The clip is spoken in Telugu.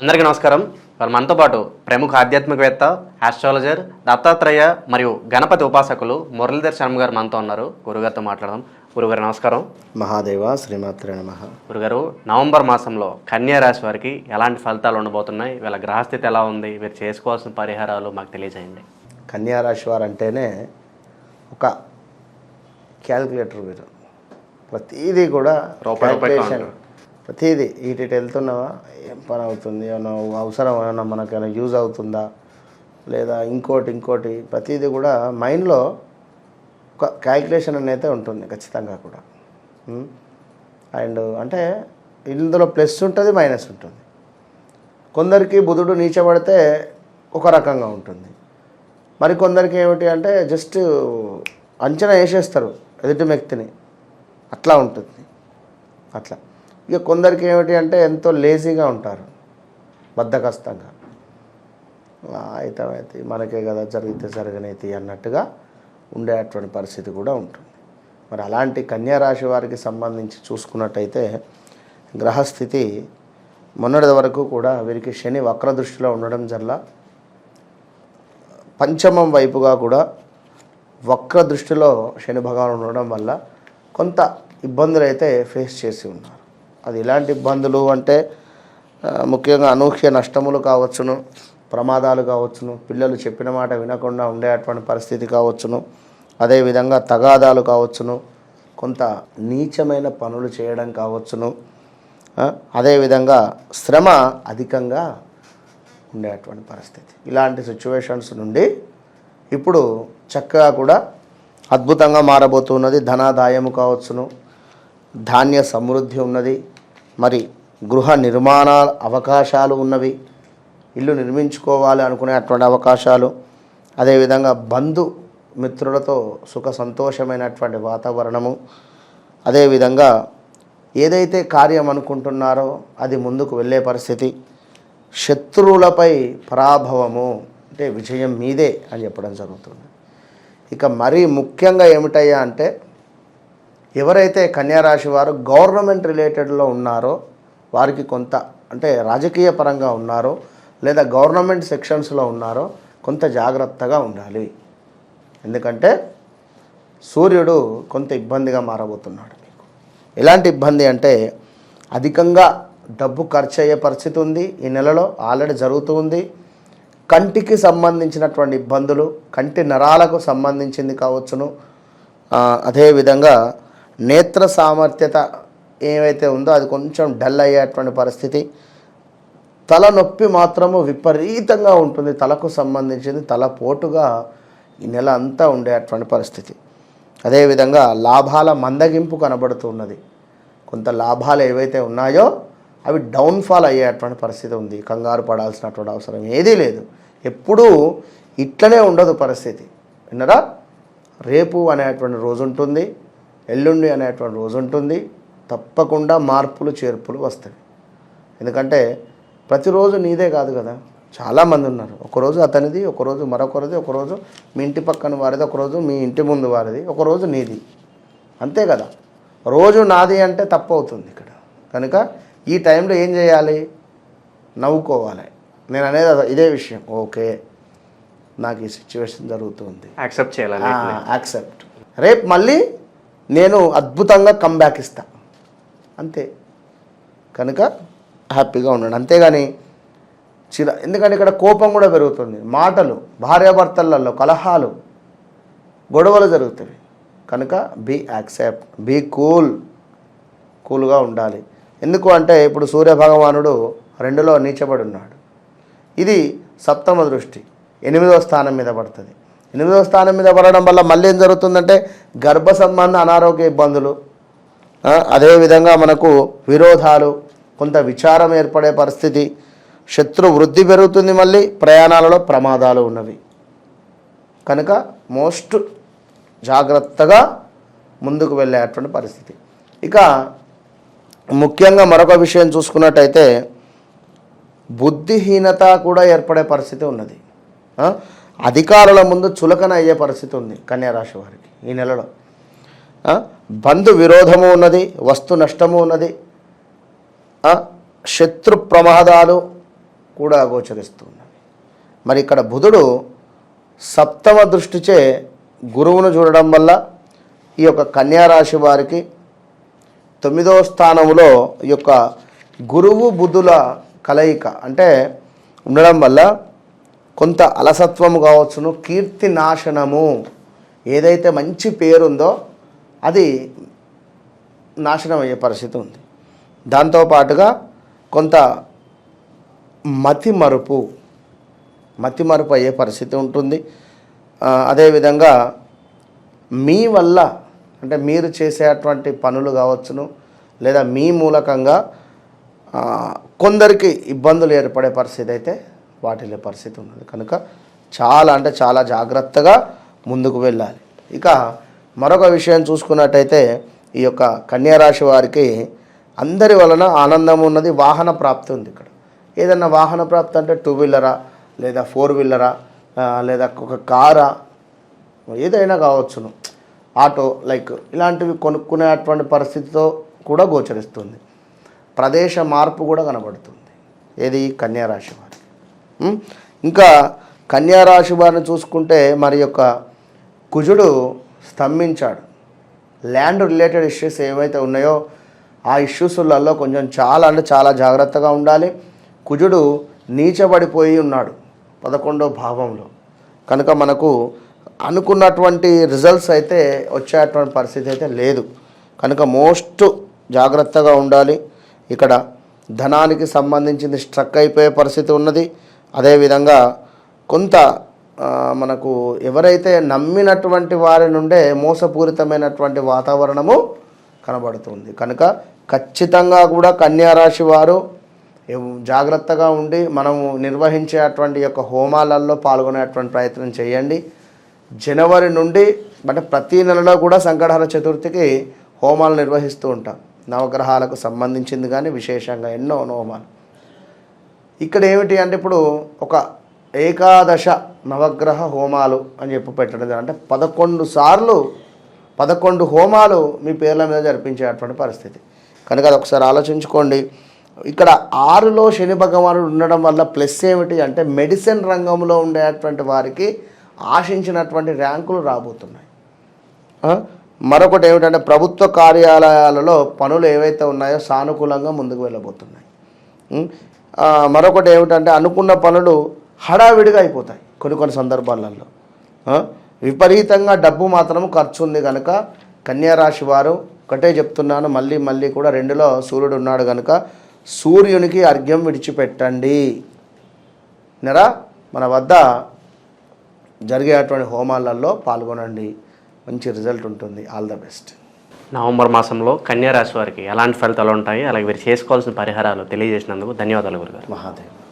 అందరికీ నమస్కారం. మరి మనతో పాటు ప్రముఖ ఆధ్యాత్మికవేత్త ఆస్ట్రాలజర్ దత్తాత్రేయ మరియు గణపతి ఉపాసకులు మురళీధర్ శర్మ గారు మనతో ఉన్నారు. గురుగారితో మాట్లాడదాం. గురుగారు నమస్కారం. మహాదేవ శ్రీమాత్రే నమ. గురుగారు నవంబర్ మాసంలో కన్యా రాశి వారికి ఎలాంటి ఫలితాలు ఉండబోతున్నాయి? వీళ్ళ గ్రహస్థితి ఎలా ఉంది? వీరు చేసుకోవాల్సిన పరిహారాలు మాకు తెలియజేయండి. కన్యారాశి వారు అంటేనే ఒక క్యాల్కులేటర్ వీరు. ప్రతిదీ కూడా రూపాయి. ప్రతిదీ ఇటు ఇటు వెళ్తున్నావా? ఏం పని అవుతుంది? ఏమన్నా అవసరం? ఏమన్నా మనకైనా యూజ్ అవుతుందా? లేదా ఇంకోటి ఇంకోటి? ప్రతిదీ కూడా మైండ్లో ఒక క్యాల్కులేషన్ అనేది ఉంటుంది ఖచ్చితంగా కూడా. అండ్ అంటే ఇందులో ప్లస్ ఉంటుంది మైనస్ ఉంటుంది. కొందరికి బుధుడు నీచబడితే ఒక రకంగా ఉంటుంది. మరి కొందరికి ఏమిటి అంటే జస్ట్ అంచనా వేసేస్తారు ఎదుటి వ్యక్తిని. అట్లా ఉంటుంది. అట్లా. ఇక కొందరికి ఏమిటి అంటే ఎంతో లేజీగా ఉంటారు బద్ధకస్తంగా ఆ, అయితే అయితే మనకే కదా జరిగితే జరగనైతే అన్నట్టుగా ఉండేటువంటి పరిస్థితి కూడా ఉంటుంది. మరి అలాంటి కన్యా రాశి వారికి సంబంధించి చూసుకున్నట్టయితే గ్రహస్థితి మొన్నటి వరకు కూడా వీరికి శని వక్ర దృష్టిలో ఉండడం జల్ల పంచమం వైపుగా కూడా వక్ర దృష్టిలో శని భగవాన్ ఉండడం వల్ల కొంత ఇబ్బందులు అయితే ఫేస్ చేసి ఉన్నారు. అది ఎలాంటి ఇబ్బందులు అంటే ముఖ్యంగా అనూహ్య నష్టములు కావచ్చును ప్రమాదాలు కావచ్చును పిల్లలు చెప్పిన మాట వినకుండా ఉండేటువంటి పరిస్థితి కావచ్చును అదేవిధంగా తగాదాలు కావచ్చును కొంత నీచమైన పనులు చేయడం కావచ్చును అదేవిధంగా శ్రమ అధికంగా ఉండేటువంటి పరిస్థితి. ఇలాంటి సిచ్యువేషన్స్ నుండి ఇప్పుడు చక్కగా కూడా అద్భుతంగా మారబోతున్నది ధనాదాయము కావచ్చును ధాన్య సమృద్ధి ఉన్నది మరి గృహ నిర్మాణ అవకాశాలు ఉన్నవి. ఇల్లు నిర్మించుకోవాలి అనుకునేటువంటి అవకాశాలు. అదేవిధంగా బంధు మిత్రులతో సుఖ సంతోషమైనటువంటి వాతావరణము. అదేవిధంగా ఏదైతే కార్యం అనుకుంటున్నారో అది ముందుకు వెళ్ళే పరిస్థితి. శత్రువులపై పరాభవము అంటే విజయం మీదే అని చెప్పడం జరుగుతుంది. ఇక మరీ ముఖ్యంగా ఏమిటయ్యా అంటే ఎవరైతే కన్యారాశి వారు గవర్నమెంట్ రిలేటెడ్లో ఉన్నారో వారికి కొంత అంటే రాజకీయ పరంగా ఉన్నారో లేదా గవర్నమెంట్ సెక్షన్స్లో ఉన్నారో కొంత జాగ్రత్తగా ఉండాలి. ఎందుకంటే సూర్యుడు కొంత ఇబ్బందిగా మారబోతున్నాడు మీకు. ఎలాంటి ఇబ్బంది అంటే అధికంగా డబ్బు ఖర్చు అయ్యే పరిస్థితి ఉంది. ఈ నెలలో ఆల్రెడీ జరుగుతూ ఉంది. కంటికి సంబంధించినటువంటి ఇబ్బందులు కంటి నరాలకు సంబంధించింది కావచ్చును. అదేవిధంగా నేత్ర సామర్థ్యత ఏవైతే ఉందో అది కొంచెం డల్ అయ్యేటువంటి పరిస్థితి. తలనొప్పి మాత్రము విపరీతంగా ఉంటుంది. తలకు సంబంధించింది తలపోటుగా ఈ నెల అంతా ఉండేటువంటి పరిస్థితి. అదేవిధంగా లాభాల మందగింపు కనబడుతున్నది కొంత లాభాలు ఏవైతే ఉన్నాయో అవి డౌన్ఫాల్ అయ్యేటువంటి పరిస్థితి ఉంది. కంగారు పడాల్సినటువంటి అవసరం ఏదీ లేదు. ఎప్పుడూ ఇట్లనే ఉండదు పరిస్థితి. విన్నరా? రేపు అనేటువంటి రోజు ఉంటుంది. ఎల్లుండి అనేటువంటి రోజు ఉంటుంది. తప్పకుండా మార్పులు చేర్పులు వస్తాయి. ఎందుకంటే ప్రతిరోజు నీదే కాదు కదా. చాలామంది ఉన్నారు. ఒకరోజు అతనిది ఒకరోజు మరొకరిది ఒకరోజు మీ ఇంటి పక్కన వారిది ఒకరోజు మీ ఇంటి ముందు వారిది ఒకరోజు నీది. అంతే కదా. రోజు నాది అంటే తప్పు అవుతుంది ఇక్కడ. కనుక ఈ టైంలో ఏం చేయాలి? నవ్వుకోవాలి. నేను అనేది ఇదే విషయం. ఓకే. నాకు ఈ సిచ్యువేషన్ జరుగుతుంది. యాక్సెప్ట్ చేయాలి యాక్సెప్ట్. రేపు మళ్ళీ నేను అద్భుతంగా కంబ్యాక్ ఇస్తా. అంతే. కనుక హ్యాపీగా ఉండండి. అంతేగాని చిర ఎందుకంటే ఇక్కడ కోపం కూడా పెరుగుతుంది. మాటలు భార్యాభర్తలలో కలహాలు గొడవలు జరుగుతాయి. కనుక బీ యాక్సెప్ట్ బీ కూల్ కూల్గా ఉండాలి. ఎందుకు అంటే ఇప్పుడు సూర్య భగవానుడు రెండులో నీచబడి ఉన్నాడు. ఇది సప్తమ దృష్టి. ఎనిమిదవ స్థానం మీద పడుతుంది. ఎనిమిదవ స్థానం మీద పడడం వల్ల మళ్ళీ ఏం జరుగుతుందంటే గర్భ సంబంధ అనారోగ్య ఇబ్బందులు అదేవిధంగా మనకు విరోధాలు కొంత విచారం ఏర్పడే పరిస్థితి శత్రు వృద్ధి పెరుగుతుంది మళ్ళీ ప్రయాణాలలో ప్రమాదాలు ఉన్నవి. కనుక మోస్ట్ జాగ్రత్తగా ముందుకు వెళ్ళేటువంటి పరిస్థితి. ఇక ముఖ్యంగా మరొక విషయం చూసుకున్నట్టయితే బుద్ధిహీనత కూడా ఏర్పడే పరిస్థితి ఉన్నది. అధికారుల ముందు చులకన అయ్యే పరిస్థితి ఉంది కన్యారాశి వారికి ఈ నెలలో. బంధు విరోధము ఉన్నది వస్తు నష్టము ఉన్నది శత్రు ప్రమాదాలు కూడా గోచరిస్తున్నాయి. గోచరిస్తుంది మరి ఇక్కడ బుధుడు సప్తమ దృష్టిచే గురువును చూడడం వల్ల ఈ యొక్క కన్యారాశి వారికి తొమ్మిదవ స్థానంలో ఈ యొక్క గురువు బుధుల కలయిక అంటే ఉండడం వల్ల కొంత అలసత్వము కావచ్చును కీర్తి నాశనము ఏదైతే మంచి పేరుందో అది నాశనం అయ్యే పరిస్థితి ఉంది. దాంతోపాటుగా కొంత మతి మరుపు మతి మరుపు అయ్యే పరిస్థితి ఉంటుంది. అదేవిధంగా మీ వల్ల అంటే మీరు చేసేటువంటి పనులు కావచ్చును లేదా మీ మూలకంగా కొందరికి ఇబ్బందులు ఏర్పడే పరిస్థితి అయితే వాటిల్లే పరిస్థితి ఉన్నది. కనుక చాలా అంటే చాలా జాగ్రత్తగా ముందుకు వెళ్ళాలి. ఇక మరొక విషయం చూసుకున్నట్టయితే ఈ యొక్క కన్యారాశి వారికి అందరి వలన ఆనందం ఉన్నది వాహన ప్రాప్తి ఉంది ఇక్కడ. ఏదన్నా వాహన ప్రాప్తి అంటే టూ వీలరా లేదా ఫోర్ వీలరా లేదా ఒక కారా ఏదైనా కావచ్చును. ఆటో లైక్ ఇలాంటివి కొనుక్కునేటువంటి పరిస్థితితో కూడా గోచరిస్తుంది. ప్రదేశ మార్పు కూడా కనబడుతుంది. ఏది? కన్యారాశి ఇంకా కన్యారాశి వారిని చూసుకుంటే మరి యొక్క కుజుడు స్తంభించాడు. ల్యాండ్ రిలేటెడ్ ఇష్యూస్ ఏవైతే ఉన్నాయో ఆ ఇష్యూస్లలో కొంచెం చాలా అంటే చాలా జాగ్రత్తగా ఉండాలి. కుజుడు నీచబడిపోయి ఉన్నాడు పదకొండో భావంలో. కనుక మనకు అనుకున్నటువంటి రిజల్ట్స్ అయితే వచ్చేటువంటి పరిస్థితి అయితే లేదు. కనుక మోస్ట్ జాగ్రత్తగా ఉండాలి. ఇక్కడ ధనానికి సంబంధించింది స్ట్రక్ అయిపోయే పరిస్థితి ఉన్నది. అదేవిధంగా కొంత మనకు ఎవరైతే నమ్మినటువంటి వారి నుండే మోసపూరితమైనటువంటి వాతావరణము కనబడుతుంది. కనుక ఖచ్చితంగా కూడా కన్యారాశి వారు జాగ్రత్తగా ఉండి మనము నిర్వహించేటువంటి యొక్క హోమాలలో పాల్గొనేటువంటి ప్రయత్నం చేయండి. జనవరి నుండి అంటే ప్రతి నెలలో కూడా సంకటహర చతుర్థికి హోమాలు నిర్వహిస్తూ ఉంటాం. నవగ్రహాలకు సంబంధించింది కానీ విశేషంగా ఎన్నో హోమాలు. ఇక్కడ ఏమిటి అంటే ఇప్పుడు ఒక ఏకాదశ నవగ్రహ హోమాలు అని చెప్పి పెట్టడం అంటే పదకొండు సార్లు పదకొండు హోమాలు మీ పేర్ల మీద జరిపించేటువంటి పరిస్థితి. కనుక అది ఒకసారి ఆలోచించుకోండి. ఇక్కడ ఆరులో శని భగవానుడు ఉండడం వల్ల ప్లస్ ఏమిటి అంటే మెడిసిన్ రంగంలో ఉండేటువంటి వారికి ఆశించినటువంటి ర్యాంకులు రాబోతున్నాయి. మరొకటి ఏమిటంటే ప్రభుత్వ కార్యాలయాలలో పనులు ఏవైతే ఉన్నాయో సానుకూలంగా ముందుకు వెళ్ళబోతున్నాయి. మరొకటి ఏమిటంటే అనుకున్న పనులు హడావిడిగా అయిపోతాయి కొన్ని కొన్ని సందర్భాలలో. విపరీతంగా డబ్బు మాత్రం ఖర్చు ఉంది కనుక కన్యారాశి వారు ఒకటే చెప్తున్నాను మళ్ళీ మళ్ళీ కూడా రెండులో సూర్యుడు ఉన్నాడు కనుక సూర్యునికి అర్ఘ్యం విడిచిపెట్టండి. నెరా మన వద్ద జరిగేటువంటి హోమాలలో పాల్గొనండి. మంచి రిజల్ట్ ఉంటుంది. All the best. నవంబర్ మాసంలో కన్యా రాశి వారికి ఎలాంటి ఫలితాలు ఉంటాయి? అలాగే వీరు చేసుకోవాల్సిన పరిహారాలు తెలియజేసినందుకు ధన్యవాదాలు గురుగారు. మహాదేవ్.